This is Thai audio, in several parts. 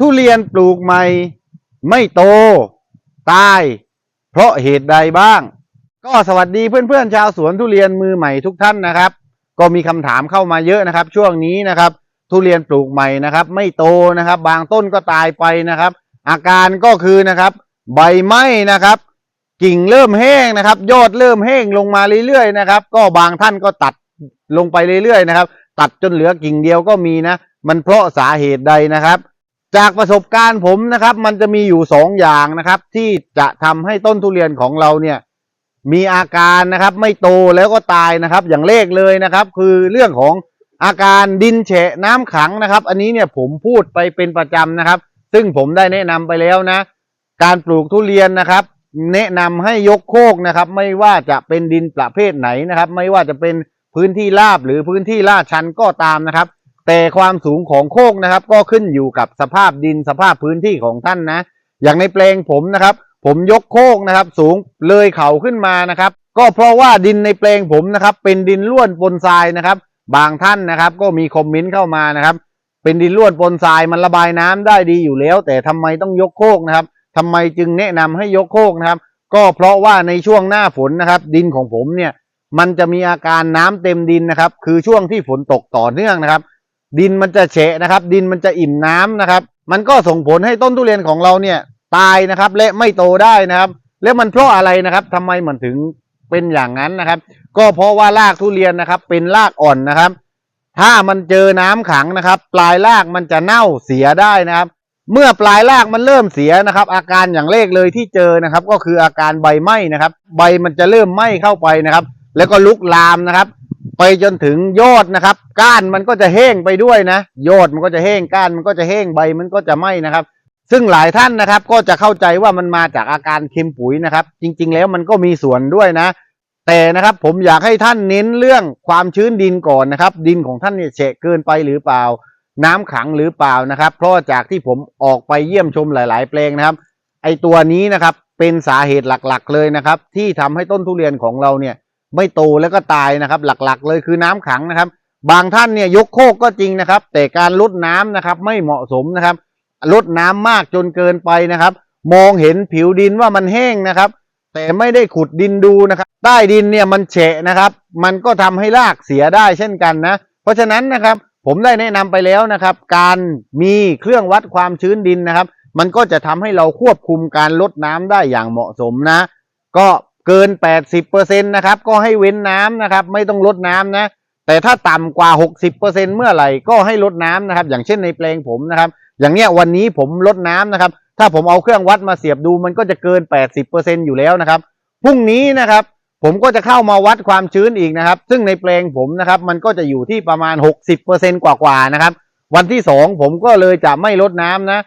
ทุเรียนปลูกใหม่ ไม่โต ตาย เพราะเหตุใดบ้าง ก็สวัสดีเพื่อนๆชาวสวนทุเรียนมือใหม่ทุกท่านนะครับ ก็มีคำถามเข้ามาเยอะนะครับ ช่วงนี้นะครับ ทุเรียนปลูกใหม่นะครับ ไม่โตนะครับ บางต้นก็ตายไปนะครับ อาการก็คือนะครับ ใบไหม้นะครับ กิ่งเริ่มแห้งนะครับ ยอดเริ่มแห้งลงมาเรื่อยๆนะครับ ก็บางท่านก็ตัดลงไปเรื่อยๆนะครับ ตัดจนเหลือกิ่งเดียวก็มีนะ มันเพราะสาเหตุใดนะครับ จากประสบการณ์ผมนะครับ มันจะมีอยู่สองอย่างนะครับ ที่จะทำให้ต้นทุเรียนของเราเนี่ย มีอาการนะครับ ไม่โตแล้วก็ตายนะครับ อย่างเลขเลยนะครับ คือเรื่องของอาการดินแฉะน้ำขังนะครับ อันนี้เนี่ยผมพูดไปเป็นประจำนะครับ ซึ่งผมได้แนะนำไปแล้วนะ การปลูกทุเรียนนะครับ แนะนำให้ยกโคกนะครับ ไม่ว่าจะเป็นดินประเภทไหนนะครับ ไม่ว่าจะเป็นพื้นที่ราบหรือพื้นที่ลาดชันก็ตามนะครับ แต่ความสูงของโคกนะครับ ก็ขึ้นอยู่กับสภาพดินสภาพพื้นที่ของท่านนะ อย่างในแปลงผมนะครับ ผมยกโคกนะครับ สูงเลยเขาขึ้นมานะครับ ก็เพราะว่าดินในแปลงผมนะครับ เป็นดินล้วนปนทรายนะครับ บางท่านนะครับ ก็มีคอมเมนต์เข้ามานะครับ เป็นดินล้วนปนทรายมันระบายน้ำได้ดีอยู่แล้ว แต่ทำไมต้องยกโคกนะครับทำไมจึงแนะนำให้ยกโคกนะครับ ก็เพราะว่าในช่วงหน้าฝนนะครับ ดินของผมเนี่ย มันจะมีอาการน้ำเต็มดินนะครับ คือช่วงที่ฝนตกต่อเนื่องนะครับ ดินมันจะเฉะนะครับ ดินมันจะอิ่มน้ำนะครับ มันก็ส่งผลให้ต้นทุเรียนของเราเนี่ยตายนะครับและไม่โตได้นะครับ แล้วมันเพราะอะไรนะครับทำไมมันถึงเป็นอย่างนั้นนะครับ ก็เพราะว่ารากทุเรียนนะครับ เป็นรากอ่อนนะครับ ถ้ามันเจอน้ำขังนะครับ ปลายรากมันจะเน่าเสียได้นะครับ เมื่อปลายรากมันเริ่มเสียนะครับ อาการอย่างเลขเลยที่เจอนะครับ ก็คืออาการใบไหม้นะครับ ใบมันจะเริ่มไหม้เข้าไปนะครับ แล้วก็ลุกลามนะครับ ไปจนถึงยอดนะครับ ก้านมันก็จะแห้งไปด้วยนะยอดมันก็จะแห้งก้านมันก็จะแห้งใบมันก็จะไหม้นะครับ ซึ่งหลายท่านนะครับ ก็จะเข้าใจว่ามันมาจากอาการเค็มปุ๋ยนะครับ จริง ๆ แล้วมันก็มีส่วนด้วยนะ แต่นะครับผมอยากให้ท่านเน้นเรื่องความชื้นดินก่อนนะครับ ดินของท่านเนี่ยเฉะเกินไปหรือเปล่า น้ำขังหรือเปล่านะครับ เพราะจากที่ผมออกไปเยี่ยมชมหลาย ๆ แปลงนะครับ ไอตัวนี้นะครับเป็นสาเหตุหลัก ๆ เลยนะครับ ที่ทำให้ต้นทุเรียนของเราเนี่ย ไม่โตแล้วก็ตายนะครับ หลักๆ เลยคือน้ำขังนะครับ บางท่านเนี่ยยกโคกก็จริงนะครับ แต่การลดน้ำนะครับ ไม่เหมาะสมนะครับลดน้ำมากจนเกินไปนะครับ มองเห็นผิวดินว่ามันแห้งนะครับ แต่ไม่ได้ขุดดินดูนะครับ ใต้ดินเนี่ยมันเฉะนะครับ มันก็ทำให้รากเสียได้เช่นกันนะ เพราะฉะนั้นนะครับ ผมได้แนะนำไปแล้วนะครับ การมีเครื่องวัดความชื้นดินนะครับ มันก็จะทำให้เราควบคุมการลดน้ำได้อย่างเหมาะสมนะ ก็ เกิน 80%นะครับก็ให้เว้นน้ำนะครับ ไม่ต้องลดน้ำนะ แต่ถ้าต่ำกว่า 60%เมื่อไหร่ก็ให้ลดน้ำนะครับ อย่างเช่นในแปลงผมนะครับ อย่างเนี้ยวันนี้ผมลดน้ำนะครับ ถ้าผมเอาเครื่องวัดมาเสียบดูมันก็จะเกิน 80%อยู่แล้วนะครับพรุ่งนี้นะครับ ผมก็จะเข้ามาวัดความชื้นอีกนะครับ ซึ่งในแปลงผมนะครับ มันก็จะอยู่ที่ประมาณ 60%กว่าๆนะครับ วันที่สองผมก็เลยจะไม่ลดน้ำนะ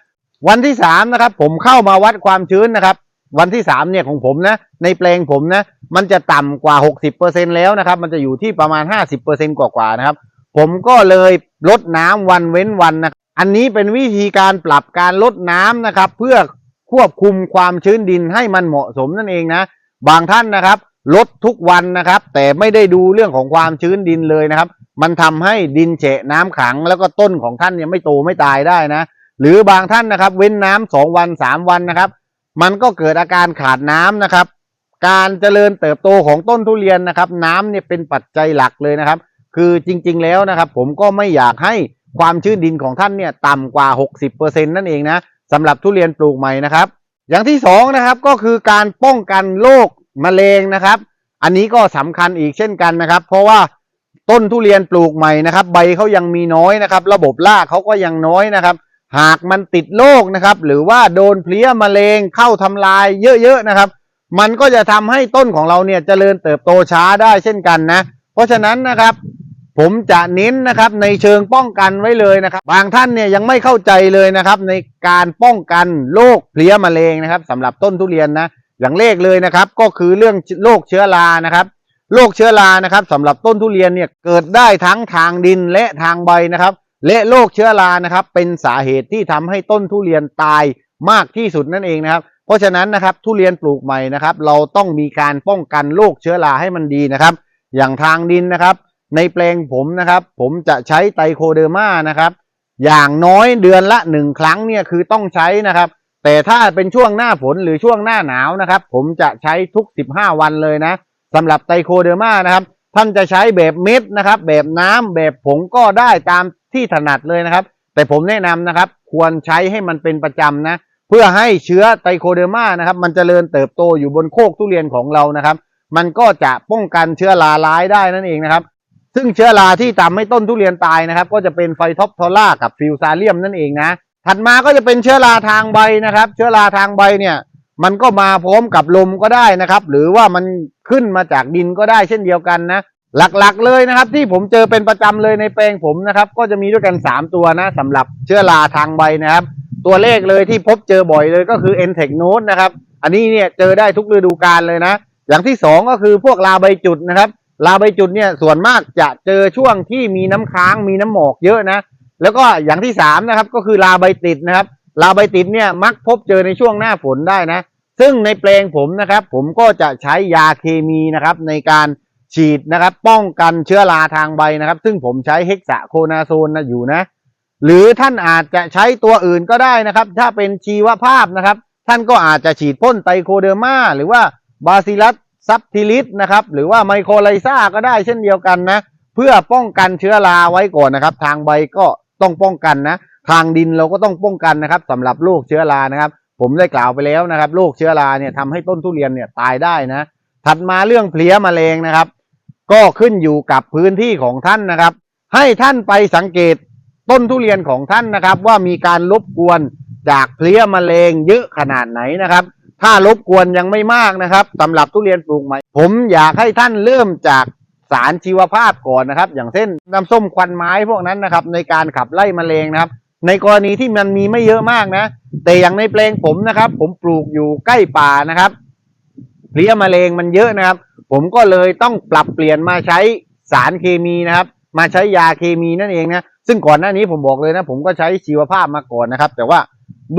วันที่สามนะครับ ผมเข้ามาวัดความชื้นนะครับ วันที่สามเนี่ยของผมนะ ในแปลงผมนะ มันจะต่ำกว่า60%แล้วนะครับ มันจะอยู่ที่ประมาณ50%กว่าๆนะครับ ผมก็เลยลดน้ำวันเว้นวันนะอันนี้เป็นวิธีการปรับการลดน้ำนะครับ เพื่อควบคุมความชื้นดินให้มันเหมาะสมนั่นเองนะ บางท่านนะครับ ลดทุกวันนะครับ แต่ไม่ได้ดูเรื่องของความชื้นดินเลยนะครับ มันทำให้ดินเฉะน้ำขัง แล้วก็ต้นของท่านเนี่ยไม่โตไม่ตายได้นะ หรือบางท่านนะครับ เว้นน้ำสองวันสามวันนะครับ มันก็เกิดอาการขาดน้ำนะครับ การเจริญเติบโตของต้นทุเรียนนะครับ น้ำเนี่ยเป็นปัจจัยหลักเลยนะครับ คือจริง ๆ แล้วนะครับ ผมก็ไม่อยากให้ความชื้นดินของท่านเนี่ยต่ำกว่า 60%นั่นเองนะสำหรับทุเรียนปลูกใหม่นะครับ อย่างที่สองนะครับก็คือการป้องกันโรคมะเร็งนะครับ อันนี้ก็สำคัญอีกเช่นกันนะครับ เพราะว่าต้นทุเรียนปลูกใหม่นะครับ ใบเขายังมีน้อยนะครับ ระบบรากเขาก็ยังน้อยนะครับ หากมันติดโรคนะครับ หรือว่าโดนเพลี้ยมะเร็งเข้าทำลายเยอะๆนะครับ มันก็จะทำให้ต้นของเราเนี่ยเจริญเติบโตช้าได้เช่นกันนะ เพราะฉะนั้นนะครับผมจะเน้นนะครับในเชิงป้องกันไว้เลยนะครับ บางท่านเนี่ยยังไม่เข้าใจเลยนะครับ ในการป้องกันโรคเพลี้ยมะเร็งนะครับสำหรับต้นทุเรียนนะอย่างเลขเลยนะครับ ก็คือเรื่องโรคเชื้อรานะครับโรคเชื้อรานะครับสำหรับต้นทุเรียนเนี่ยเกิดได้ทั้งทางดินและทางใบนะครับ และโรคเชื้อรานะครับ เป็นสาเหตุที่ทำให้ต้นทุเรียนตายมากที่สุดนั่นเองนะครับ เพราะฉะนั้นนะครับทุเรียนปลูกใหม่นะครับ เราต้องมีการป้องกันโรคเชื้อราให้มันดีนะครับ อย่างทางดินนะครับ ในแปลงผมนะครับ ผมจะใช้ไตรโคเดอร์มานะครับ อย่างน้อยเดือนละหนึ่งครั้งเนี่ยคือต้องใช้นะครับ แต่ถ้าเป็นช่วงหน้าฝนหรือช่วงหน้าหนาวนะครับ ผมจะใช้ทุก 15 วันเลยนะสำหรับไตโคเดอร์มานะครับ ท่านจะใช้แบบเม็ดนะครับ แบบน้ำแบบผงก็ได้ตาม ที่ถนัดเลยนะครับ แต่ผมแนะนำนะครับ ควรใช้ให้มันเป็นประจำนะ เพื่อให้เชื้อไตโคเดอร์มานะครับ มันจเจริญเติบโตอยู่บนโคกทุเรียนของเรานะครับ มันก็จะป้องกันเชื้อราร้ายได้นั่นเองนะครับ ซึ่งเชื้อราที่ทำให้ต้นทุเรียนตายนะครับ ก็จะเป็นไฟท็อปทอร่ากับฟิวซาเลียมนั่นเองนะถัดมาก็จะเป็นเชื้อราทางใบนะครับ เชื้อราทางใบเนี่ยมันก็มาพร้อมกับลมก็ได้นะครับ หรือว่ามันขึ้นมาจากดินก็ได้เช่นเดียวกันนะ หลักๆเลยนะครับ ที่ผมเจอเป็นประจำเลยในแปลงผมนะครับ ก็จะมีด้วยกัน 3 ตัวนะสำหรับเชื้อราทางใบนะครับ ตัวเลขเลยที่พบเจอบ่อยเลยก็คือ e n t e c n o t e นะครับ อันนี้เนี่ยเจอได้ทุกฤดูกาลเลยนะ อย่างที่สองก็คือพวกลาใบจุดนะครับลาใบจุดเนี่ยส่วนมากจะเจอช่วงที่มีน้ำค้างมีน้ำหมอกเยอะนะ แล้วก็อย่างที่สามนะครับก็คือลาใบติดนะครับลาใบติดเนี่ยมักพบเจอในช่วงหน้าฝนได้นะ ซึ่งในแปลงผมนะครับ ผมก็จะใช้ยาเคมีนะครับในการ ฉีดนะครับ ป้องกันเชื้อราทางใบนะครับ ซึ่งผมใช้เฮกซาโคนาโซนนะอยู่นะ หรือท่านอาจจะใช้ตัวอื่นก็ได้นะครับ ถ้าเป็นชีวภาพนะครับ ท่านก็อาจจะฉีดพ่นไตโคเดอร์มาหรือว่าบาซิลัสซับทิลิสนะครับ หรือว่าไมโครไลซาก็ได้เช่นเดียวกันนะ เพื่อป้องกันเชื้อราไว้ก่อนนะครับ ทางใบก็ต้องป้องกันนะ ทางดินเราก็ต้องป้องกันนะครับสำหรับโรคเชื้อรานะครับ ผมได้กล่าวไปแล้วนะครับโรคเชื้อราเนี่ยทำให้ต้นทุเรียนเนี่ยตายได้นะ ถัดมาเรื่องเพลี้ยแมลงนะครับ ก็ขึ้นอยู่กับพื้นที่ของท่านนะครับ ให้ท่านไปสังเกตต้นทุเรียนของท่านนะครับ ว่ามีการรบกวนจากเพลี้ยแมลงเยอะขนาดไหนนะครับ ถ้ารบกวนยังไม่มากนะครับสำหรับทุเรียนปลูกใหม่ ผมอยากให้ท่านเริ่มจากสารชีวภาพก่อนนะครับ อย่างเช่นน้ำส้มควันไม้พวกนั้นนะครับ ในการขับไล่แมลงนะครับ ในกรณีที่มันมีไม่เยอะมากนะ แต่อย่างในแปลงผมนะครับ ผมปลูกอยู่ใกล้ป่านะครับ เพลี้ยแมลงมันเยอะนะครับ ผมก็เลยต้องปรับเปลี่ยนมาใช้สารเคมีนะครับ มาใช้ยาเคมีนั่นเองนะซึ่งก่อนหน้านี้ผมบอกเลยนะ ผมก็ใช้ชีวภาพมาก่อนนะครับ แต่ว่า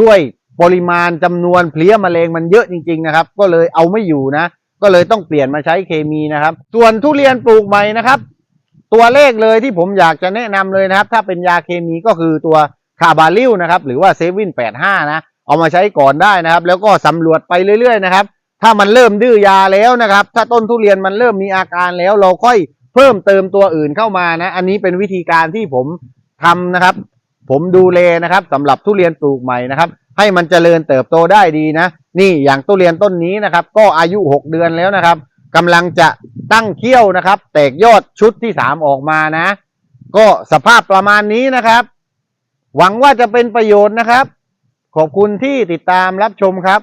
ด้วยปริมาณจำนวนเพลี้ยแมลงมันเยอะจริง ๆนะครับ ก็เลยเอาไม่อยู่นะ ก็เลยต้องเปลี่ยนมาใช้เคมีนะครับ ส่วนทุเรียนปลูกใหม่นะครับ ตัวเลขเลยที่ผมอยากจะแนะนำเลยนะครับ ถ้าเป็นยาเคมีก็คือตัวคาบาลิลนะครับ หรือว่าเซวินแปดห้านะ เอามาใช้ก่อนได้นะครับ แล้วก็สำรวจไปเรื่อย ๆ นะครับ ถ้ามันเริ่มดื้อยาแล้วนะครับ ถ้าต้นทุเรียนมันเริ่มมีอาการแล้ว เราค่อยเพิ่มเติมตัวอื่นเข้ามานะ อันนี้เป็นวิธีการที่ผมทำนะครับ ผมดูแลนะครับสำหรับทุเรียนปลูกใหม่นะครับ ให้มันเจริญเติบโตได้ดีนะ นี่อย่างทุเรียนต้นนี้นะครับ ก็อายุหกเดือนแล้วนะครับกำลังจะตั้งเขี้ยวนะครับ แตกยอดชุดที่สามออกมานะ ก็สภาพประมาณนี้นะครับ หวังว่าจะเป็นประโยชน์นะครับ ขอบคุณที่ติดตามรับชมครับ